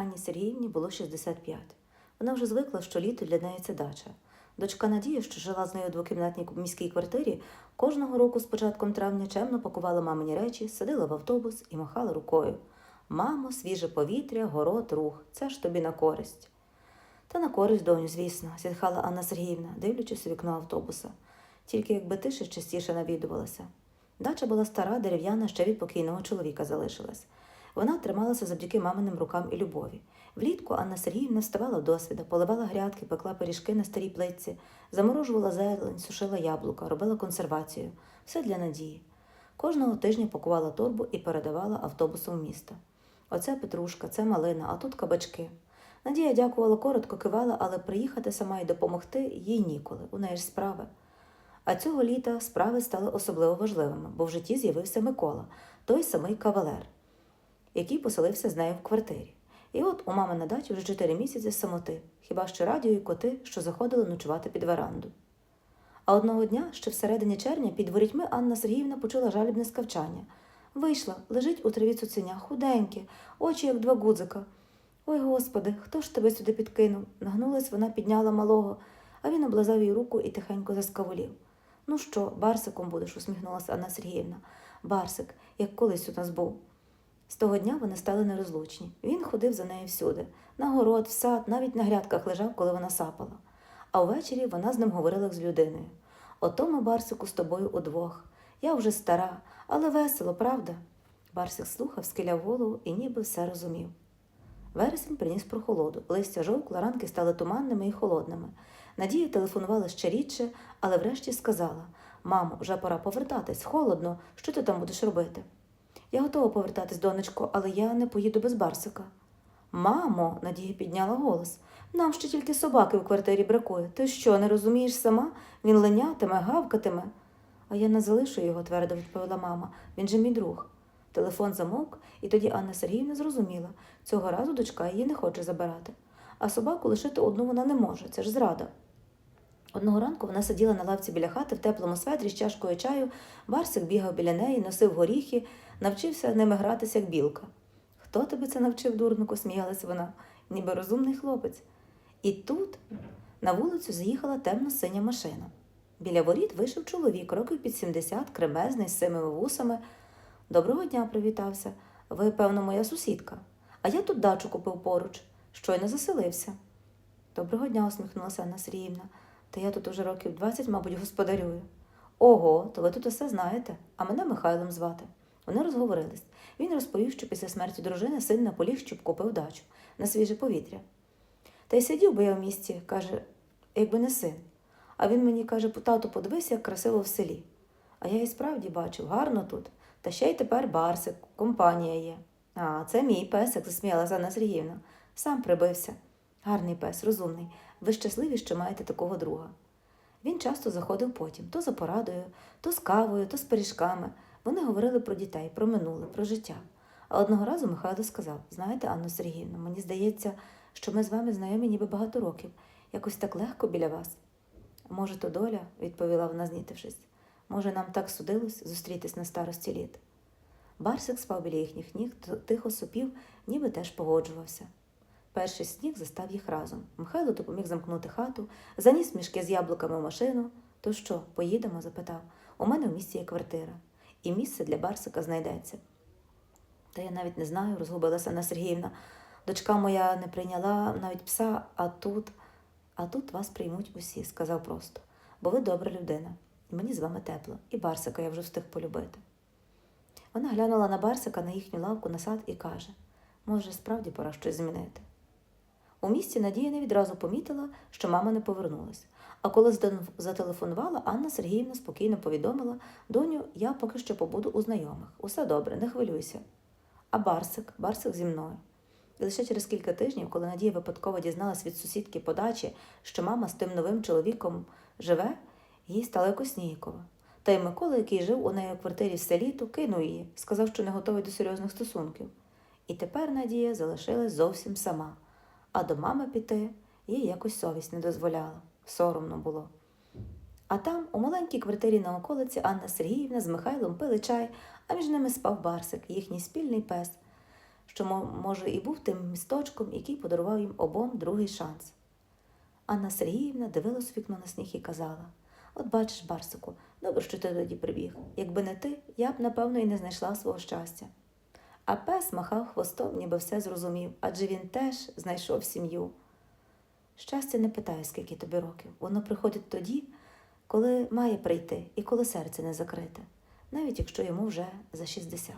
Анні Сергіївні було 65. Вона вже звикла, що літо для неї це дача. Дочка Надія, що жила з нею у двокімнатній міській квартирі, кожного року з початком травня чемно пакувала мамині речі, садила в автобус і махала рукою. Мамо, свіже повітря, город, рух. Це ж тобі на користь. Та на користь, доню, звісно, зітхала Анна Сергіївна, дивлячись у вікно автобуса. Тільки якби ти ще частіше навідувалася. Дача була стара, дерев'яна, ще від покійного чоловіка залишилась. Вона трималася завдяки маминим рукам і любові. Влітку Анна Сергіївна вставала до світа, поливала грядки, пекла пиріжки на старій плитці, заморожувала зелень, сушила яблука, робила консервацію. Все для надії. Кожного тижня пакувала торбу і передавала автобусом в місто. Оце петрушка, це малина, а тут кабачки. Надія дякувала коротко, кивала, але приїхати сама і допомогти їй ніколи, у неї ж справи. А цього літа справи стали особливо важливими, бо в житті з'явився Микола, той самий кавалер, який поселився з нею в квартирі. І от у мами на дачі вже чотири місяці самоти, хіба що радіо і коти, що заходили ночувати під веранду. А одного дня, ще всередині червня, під ворітьми Анна Сергіївна почула жалібне скавчання. Вийшла, лежить у траві цуценя, худеньке, очі, як два гудзика. Ой, господи, хто ж тебе сюди підкинув? Нагнулась, вона підняла малого, а він облизав їй руку і тихенько заскавулів. Ну що, барсиком будеш, усміхнулася Анна Сергіївна. Барсик, як колись у нас був. З того дня вони стали нерозлучні. Він ходив за нею всюди, на город, в сад, навіть на грядках лежав, коли вона сапала. А ввечері вона з ним говорила як з людиною. Ото ми, Барсику, з тобою удвох. Я вже стара, але весело, правда? Барсик слухав, скиляв голову і ніби все розумів. Вересень приніс прохолоду, листя жовкла, ранки стали туманними і холодними. Надія телефонувала ще рідше, але врешті сказала Мамо, вже пора повертатись, холодно, що ти там будеш робити? Я готова повертатись, донечко, але я не поїду без Барсика. Мамо, Надія підняла голос. Нам ще тільки собаки в квартирі бракує. Ти що, не розумієш сама? Він ленятиме, гавкатиме. А я не залишу його, твердо відповіла мама. Він же мій друг. Телефон замовк, і тоді Анна Сергіївна зрозуміла цього разу дочка її не хоче забирати. А собаку лишити одну вона не може, це ж зрада. Одного ранку вона сиділа на лавці біля хати в теплому светрі з чашкою чаю, Барсик бігав біля неї, носив горіхи, навчився ними гратися, як білка. Хто тебе це навчив, дурнику? сміялась вона, ніби розумний хлопець. І тут на вулицю заїхала темно-синя машина. Біля воріт вийшов чоловік, років під 70, кремезний, з симими вусами. Доброго дня, привітався. Ви, певно, моя сусідка. А я тут дачу купив поруч, щойно заселився. Доброго дня, усміхнулася Анна Сергіївна. Та я тут уже років 20, мабуть, господарюю. Ого, то ви тут усе знаєте, а мене Михайлом звати. Вони розговорились. Він розповів, що після смерті дружини син наполіг, щоб купив дачу на свіже повітря. Та й сидів би я в місті, каже, якби не син. А він мені каже, тату, подивися, як красиво в селі. А я і справді бачив, гарно тут. Та ще й тепер барсик, компанія є. А, це мій песик, засміялася Анна Сергіївна. Сам прибився. Гарний пес, розумний. Ви щасливі, що маєте такого друга. Він часто заходив потім, то за порадою, то з кавою, то з пиріжками. Вони говорили про дітей, про минуле, про життя. А одного разу Михайло сказав: Знаєте, Анно Сергіївна, мені здається, що ми з вами знайомі ніби багато років, якось так легко біля вас. Може, то доля, відповіла вона, знітившись. Може, нам так судилось зустрітись на старості літ. Барсик спав біля їхніх ніг, тихо сопів, ніби теж погоджувався. Перший сніг застав їх разом. Михайло допоміг замкнути хату, заніс мішки з яблуками в машину. То що, поїдемо? запитав. У мене в місті є квартира, і місце для Барсика знайдеться. Та я навіть не знаю, розгубилася Анна Сергіївна. Дочка моя не прийняла навіть пса, а тут, а тут вас приймуть усі, сказав просто, бо ви добра людина, і мені з вами тепло, і Барсика я вже встиг полюбити. Вона глянула на Барсика на їхню лавку на сад і каже: може, справді пора щось змінити. У місті Надія не відразу помітила, що мама не повернулась. А коли зателефонувала, Анна Сергіївна спокійно повідомила доню, я поки що побуду у знайомих. Усе добре, не хвилюйся. А Барсик, Барсик зі мною. І лише через кілька тижнів, коли Надія випадково дізналась від сусідки по дачі, що мама з тим новим чоловіком живе, їй стало якось ніяково. Та й Микола, який жив у неї у квартирі в селі, кинув її, сказав, що не готовий до серйозних стосунків. І тепер Надія залишилась зовсім сама, а до мами піти їй якось совість не дозволяла, соромно було. А там, у маленькій квартирі на околиці, Анна Сергіївна з Михайлом пили чай, а між ними спав Барсик, їхній спільний пес. що, може, і був тим місточком, який подарував їм обом другий шанс. Анна Сергіївна дивилась у вікно на сніг і казала: От бачиш, Барсику, добре, що ти тоді прибіг. Якби не ти, я б, напевно, і не знайшла свого щастя. А пес махав хвостом, ніби все зрозумів, адже він теж знайшов сім'ю. Щастя не питає, скільки тобі років. Воно приходить тоді, коли має прийти і коли серце не закрите, навіть якщо йому вже за 60.